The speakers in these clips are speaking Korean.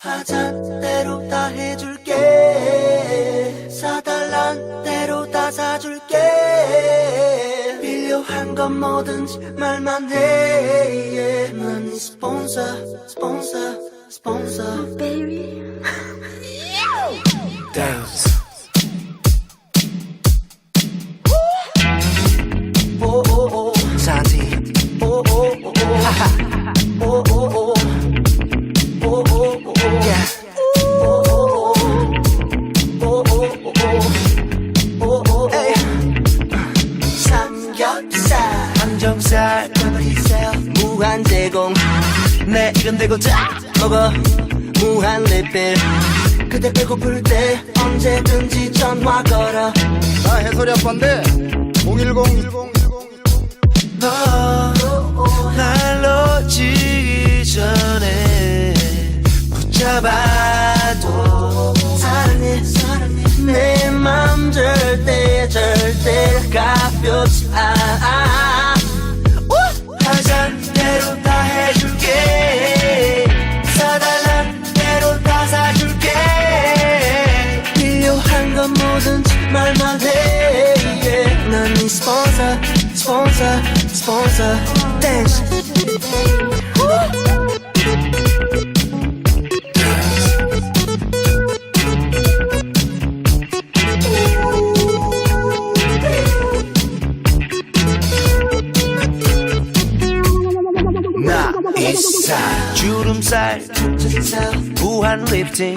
하잔 대로 다 해줄게. 사달란 대로 다 사줄게. 필요한 건 뭐든지 말만 해. Yeah. 난네 스폰서 스폰서 스폰서 Dance. 오오오 오오오 오오오 버리세요 무한 제공. 내 이름 대고 다 먹어. 무한 리필 그대 배고플 때 언제든지 전화 걸어. 나 해설이 아빠인데? 010날 놓치기 전에 붙잡아도 사랑해. 사랑해. 내 맘 절대 절대 가볍지 않아 댄스 나 이살 주름살 무한 립팅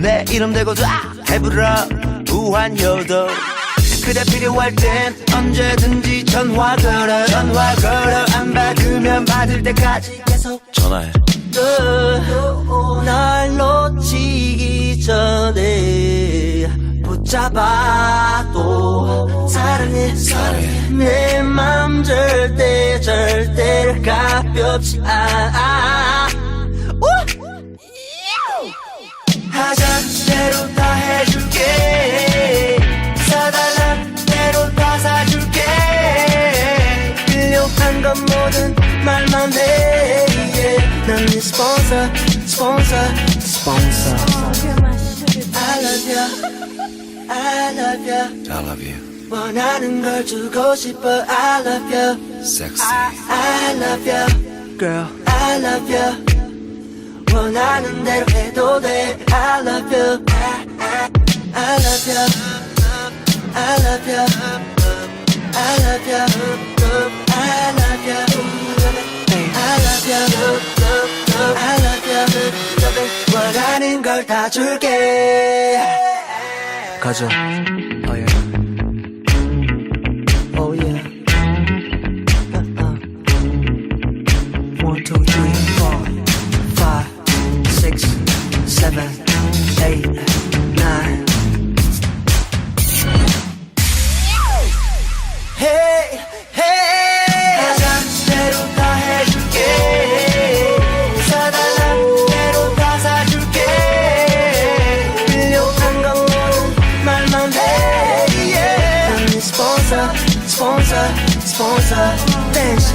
내 이름 대고 다 해부러 무한 효도 그대 필요할 땐 언제든지 전화 걸어 전화 걸어. 안 받으면 받을 때까지 계속 전화해. 날 놓치기 전에 붙잡아도 사랑해. 사랑해. 내 맘 절대 절대 가볍지 않아 yeah. 난네 스폰서 스폰서 스폰서 I love you I love you I love you 원하는 걸 주고 싶어 I love you sexy I love you girl I love you 원하는 대로 해도 돼 I love you I, I, I love you I love you I love you 원하는 걸다 줄게. 가자. oh yeah sponsor, sponsor, sponsor, dance.